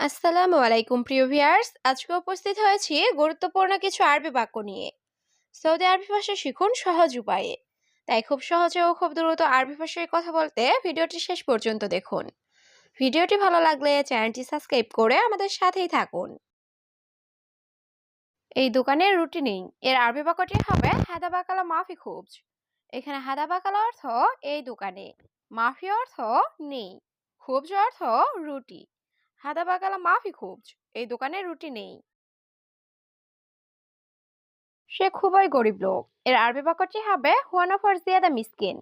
আসসালামু আলাইকুম, প্রিয় ভিউয়ার্স। আজকে উপস্থিত হয়েছি গুরুত্বপূর্ণ কিছু আরবি বাক্য নিয়ে। সৌদি আরবি ভাষা শিখুন সহজ উপায়ে। তাই খুব সহজে ও খুব দ্রুত আরবি ভাষায় কথা বলতে ভিডিওটি শেষ পর্যন্ত দেখুন। ভিডিওটি ভালো লাগলে চ্যানেলটি সাবস্ক্রাইব করে আমাদের সাথেই থাকুন। এই দোকানের রুটি নেই। এর আরবি বাক্যটি হবে হাদা বাকালা মাফি খুবজ। এখানে হাদা বাকালা অর্থ এই দোকানে। মাফি অর্থ নেই। খুবজ অর্থ রুটি। হাদা বাকালা মাফি খুবজ এই দোকানে রুটি নেই। সে খুবই গরিব লোক। এর আরবি বাক্যটি হবে হুয়া নফর জিয়াদা মিসকিন।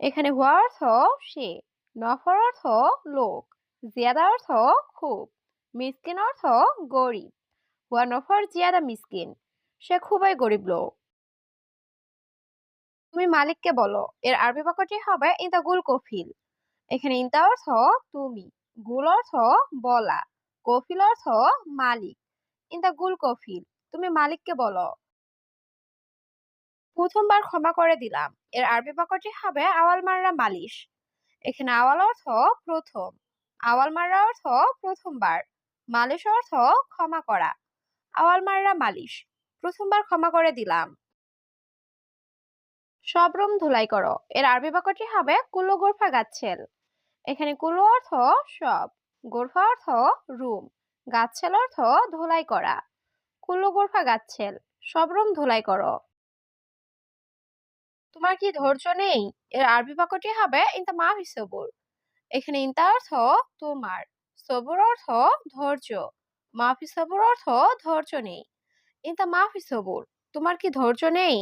এখানে হুয়া অর্থ সে, নফর অর্থ লোক, জিয়াদা অর্থ খুব, মিসকিন অর্থ গরিব হুয়া নফর জিয়াদা মিসকিন। সে খুবই গরিব লোক। তুমি মালিককে বলো। এর আরবি বাক্যটি হবে ইন্তা গুল কফিল। এখানে ইন্তা অর্থ তুমি। গুল অর্থ বলা, কফিল অর্থ মালিক। ইন্তা গুল কফিল, তুমি মালিককে বলো। প্রথমবার ক্ষমা করে দিলাম, এর আরবি বাক্যটি হবে আওয়াল মাররা মালিশ। এখানে আওয়াল অর্থ প্রথম, আওয়াল মাররা অর্থ প্রথমবার, মালিশ অর্থ ক্ষমা করা, আওয়াল মাররা মালিশ, প্রথমবার ক্ষমা করে দিলাম। সব রুম ধুলাই করো, এর আরবি বাক্যটি হবে কুলো গোরফা গাচ্ছেল এখানে কুলো অর্থ সব, গোরফা অর্থ রুম গাচ্ছেল অর্থ ধুলাই করা। কুলো, গোরফা গাচ্ছেল সব রুম ধুলাই করো। তোমার কি ধৈর্য নেই? এর আরবি বাক্যটি হবে ইনতা মাফি সবুর এখানে ইনতা অর্থ তোমার, সবুর অর্থ ধৈর্য মাফি সবুর অর্থ ধৈর্য নেই। ইনতা মাফি সবুর তোমার কি ধৈর্য নেই?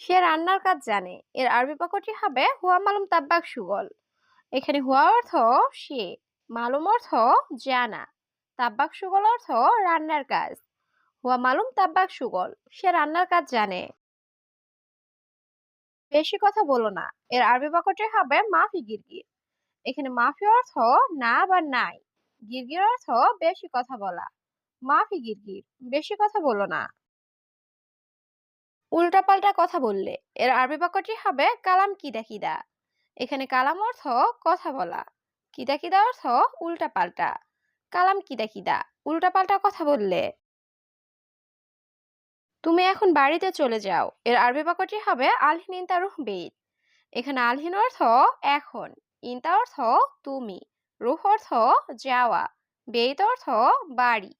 সে রান্নার কাজ জানে। এর আরবি বাক্যটি হবে হুয়া মালুম তাব্বাক সুগল। এখানে হুয়া অর্থ সে, মালুম অর্থ জানা। তাব্বাক সুগল অর্থ রান্নার কাজ। হুয়া মালুম তাব্বাক সুগল, সে রান্নার কাজ জানে। বেশি কথা বলো না, এর আরবি বাক্যটি হবে মাফি গিরগির। এখানে মাফি অর্থ না বা নাই। গিরগির অর্থ বেশি কথা বলা। মাফি গিরগির, বেশি কথা বলো না। উল্টাপাল্টা কথা বললে। এর আরবি বাক্যটি হবে কালাম কিদা কিদা। এখানে কালাম অর্থ কথা বলা। কিদা কিদা অর্থ উল্টাপাল্টা। কালাম কিদা কিদা, উল্টাপাল্টা কথা বললে। তুমি এখন বাড়িতে চলে যাও। এর আরবি বাক্যটি হবে আলহিন ইনতা রুহ বেদ এখানে আলহিন অর্থ এখন, ইনতা অর্থ তুমি, রুহ অর্থ যাওয়া বেদ অর্থ বাড়ি।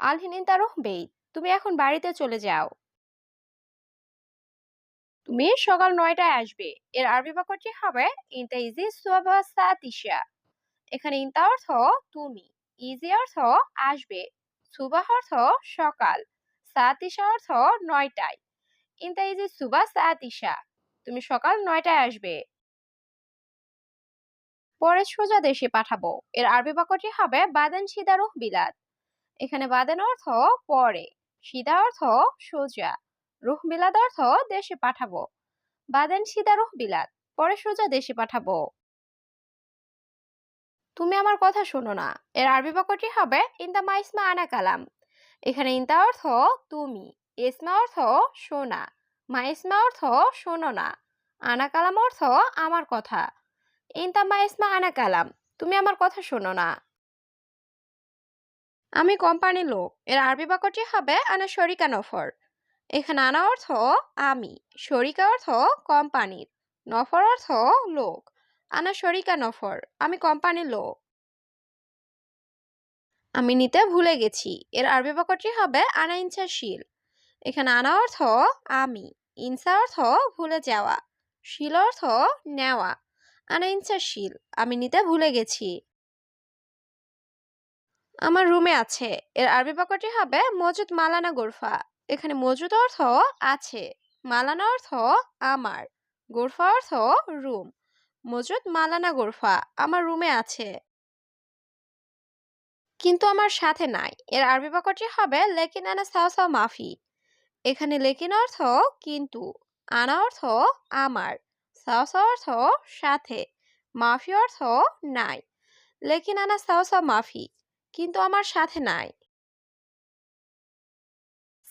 আলহিন ইনতা রুহ বেদ তুমি এখন বাড়িতে চলে যাও। তুমি সকাল নয়টায় আসবে। এর আরবি বাক্যটি হবে, ইনতা ইজি সুয়াবা সাতিশা। এখানে ইনতা অর্থ তুমি। ইজি অর্থ আসবে। সুবাহ অর্থ সকাল। সাতিশা অর্থ নয়টায়। ইনতা ইজি সুবা সাতিশা। তুমি সকাল নয়টায় আসবে। পরে সোজা দেশে পাঠাবো। এর আরবি বাক্যটি হবে, বাদেন সিদারুহ বিলাদ এখানে বাদেন অর্থ পরে। সিদা অর্থ সোজা। রুহ বিলাদ অর্থ দেশে পাঠাবো। বাদেন সিদা রুহ বিলাদ পরে সোজা দেশে পাঠাবো। তুমি আমার কথা শোনো না। এর আরবি বাক্যটি হবে, ইন্দা মাইসমা আনা কালাম। এখানে ইন্দা অর্থ, তুমি। ইসমা অর্থ, শোনা। মাইসমা অর্থ, শোনো না। আনা কালাম অর্থ, আমার কথা। ইনতা মাইসমা আনা কালাম, তুমি আমার কথা শোনো না। আমি কোম্পানির লোক। এর আরবি বাক্যটি হবে, আনা শরিকা নফর। এখানে আনা অর্থ আমি শরিকা অর্থ কোম্পানির, নফর অর্থ লোক। আনা শরিকা নফর, আমি কোম্পানির লোক। আমি নিতে ভুলে গেছি, এর আরবি বাক্যটি হবে আনা ইনসাশীল এখানে আনা অর্থ আমি, ইনসা অর্থ ভুলে যাওয়া, শিল অর্থ নেওয়া। আনা ইনসাশীল আমি নিতে ভুলে গেছি। আমার রুমে আছে, এর আরবি বাক্যটি হবে মজুদ মালানা গোরফা। এখানে মজুদ অর্থ আছে, মালানা অর্থ আমার, গোরফা অর্থ রুম। মজুদ, মালানা, গোরফা আমার রুমে আছে। কিন্তু আমার সাথে নাই। এর আরবি বাক্যটি হবে লেকিন আনা সাও সাও মাফি। এখানে লেকিন অর্থ কিন্তু, আনা অর্থ আমার সাও সাও অর্থ সাথে, মাফি অর্থ নাই। লেকিন আনা সাও সাও মাফি, কিন্তু আমার সাথে নাই।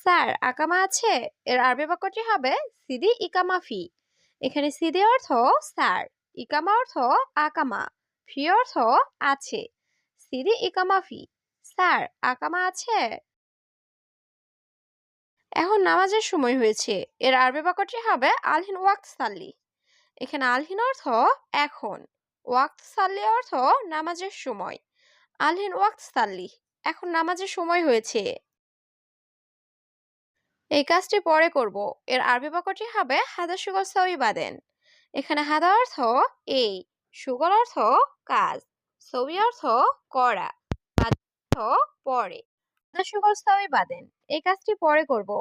স্যার, আকামা আছে? এর আরবি বাক্যটি হবে সিদি ইকামাফি এখানে সিদি অর্থ স্যার, ইকামা অর্থ আকামা, ফি অর্থ আছে। সিদি ইকামাফি স্যার, আকামা আছে? এখন নামাজের সময় হয়েছে। এর আরবি বাক্যটি হবে আলহিন ওয়াক্ত সাল্লি। এখানে আলহিন অর্থ এখন, ওয়াক্ত সাল্লি অর্থ নামাজের সময়। আলহিন ওয়াক্ত সাল্লি। এখন নামাজের সময় হয়েছে। এই কাজটি পরে করব। এর আরবি বাক্যটি হবে হাদা সুগল সবই বাদেন। এখানে হাদা অর্থ এই, সুগল অর্থ কাজ সবই অর্থ করা অর্থ পরে। হাদা সুগল সবই বাদেন, এই কাজটি পরে করব।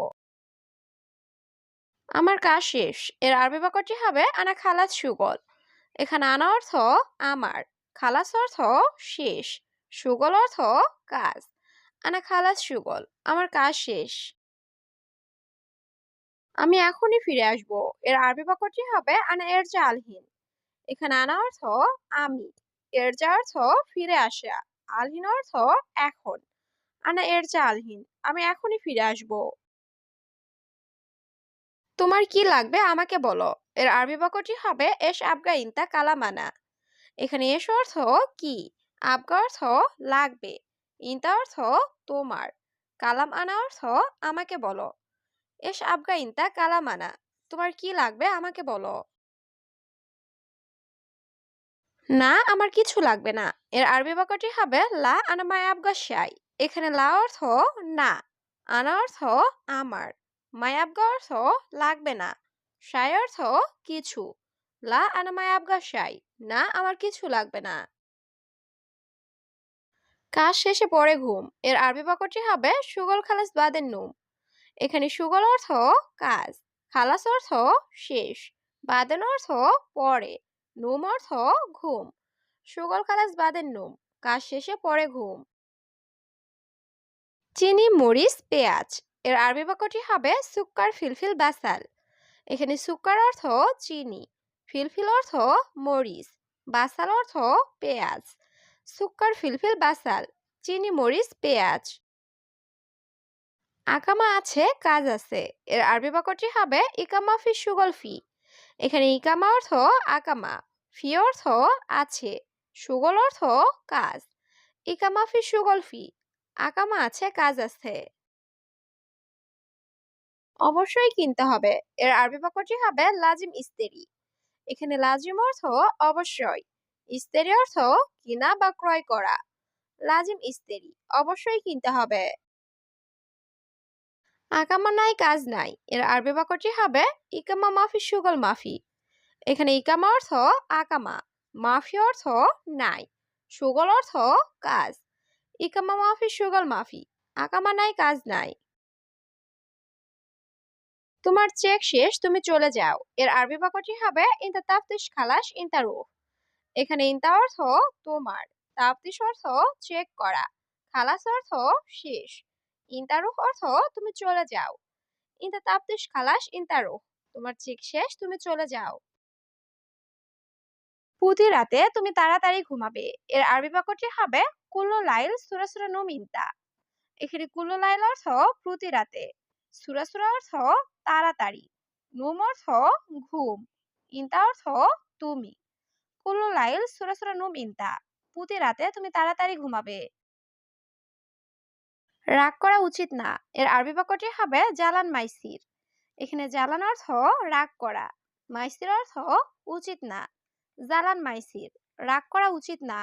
আমার কাজ শেষ। এর আরবি বাক্যটি হবে আনা খালাস সুগল। এখানে আনা অর্থ আমার, খালাস অর্থ শেষ, সুগল অর্থ কাজ, আনা খালাস সুগল। আমার কাজ শেষ। আমি এখনই ফিরে আসব। এর আরবি বাক্যটি হবে, আনা এর আলহীন। এখানে আনা অর্থ, আমি। এর যা অর্থ, ফিরে আসা। আলহীন অর্থ, এখন। আনা এর আলহীন। আমি এখনই ফিরে আসব। তোমার কি লাগবে আমাকে বলো। এর আরবি বাক্যটি হবে, এস আবগা ইনতা কালামানা। এখানে এস অর্থ, কি? আবগা অর্থ, লাগবে। ইনতা অর্থ, তোমার। কালাম আনা অর্থ, আমাকে বলো। এস আবগা ইনতা কালামানা তোমার কি লাগবে আমাকে বলো? না, আমার কিছু লাগবে না। এর আরবি বাক্যটি হবে, লা আনা মায় আবগা শাই এখানে লা অর্থ না, আনা অর্থ আমার। মায় আবগা অর্থ লাগবে না, শাই অর্থ কিছু। লা আনা মায় আবগা শাই না, আমার কিছু লাগবে না। কাজ শেষে পরে ঘুম। এর আরবি বাক্যটি হবে, সুগল খালাস বাদের নুম। এখানে সুগল অর্থ কাজ, খালাস অর্থ শেষ বাদেন অর্থ পরে, নুম অর্থ ঘুম। সুগল, খালাস বাদের নুম, কাজ শেষে পরে ঘুম। চিনি, মরিচ, পেঁয়াজ, এর আরবি বাক্যটি হবে সুক্কার, ফিলফিল, বাসাল। এখানে সুক্কার অর্থ চিনি, ফিলফিল অর্থ মরিচ, বাসাল অর্থ পেঁয়াজ। সুক্কার, ফিলফিল, বাসাল, চিনি, মরিচ, পেঁয়াজ। আকামা আছে, কাজ আছে। এর আরবি বাক্যটি হবে ইকামা ফি সুগল ফি। এখানে ইকামা অর্থ আকামা ফি অর্থ আছে, সুগল অর্থ কাজ। ইকামা ফি সুগল ফি আকামা আছে, কাজ আছে। অবশ্যই কিনতে হবে। এর আরবি বাক্যটি হবে লাজিম ইস্তেরি। এখানে লাজিম অর্থ অবশ্যই, ইস্তেরি অর্থ কিনা বা ক্রয় করা। লাজিম ইস্তেরি, অবশ্যই কিনতে হবে। আকামা নাই, কাজ নাই। এর আরবি বাক্যটি হবে ইকামা মাফি সুগল মাফি। এখানে ইকামা অর্থ আকামা মাফি অর্থ নাই, সুগল অর্থ কাজ। ইকামা মাফি সুগল মাফি আকামা নাই, কাজ নাই। তোমার চেক শেষ, তুমি চলে যাও। এর আরবি বাক্যটি হবে ইনতা তাফতিশ খালাস ইনতা রুহ এখানে ইনতা অর্থ তোমার, তাফতিশ অর্থ চেক করা খালাস অর্থ শেষ। ইনতা রুহ অর্থ তুমি চলে যাও। ইনতা তাফতিশ খালাস ইনতা রুহ তোমার চেক শেষ, তুমি চলে যাও। প্রতি রাতে তুমি তাড়াতাড়ি ঘুমাবে। এর আরবি বাক্যটি হবে, কুল্লো লাইল সুরা সুরা নুম ইনতা। এখানে কুল্লো লাইল অর্থ প্রতি রাতে। সুরা সুরা অর্থ তাড়াতাড়ি। নুম অর্থ ঘুম। ইনতা অর্থ তুমি। কুল্লো লাইল সুরা সুরা নুম ইনতা। প্রতি রাতে তুমি তাড়াতাড়ি ঘুমাবে। রাগ করা উচিত না। এর আরবি বাক্যটি হবে জালান মাইসির। এখানে জালান অর্থ রাগ করা। মাইসির অর্থ উচিত না। জালান মাইসির। রাগ করা উচিত না।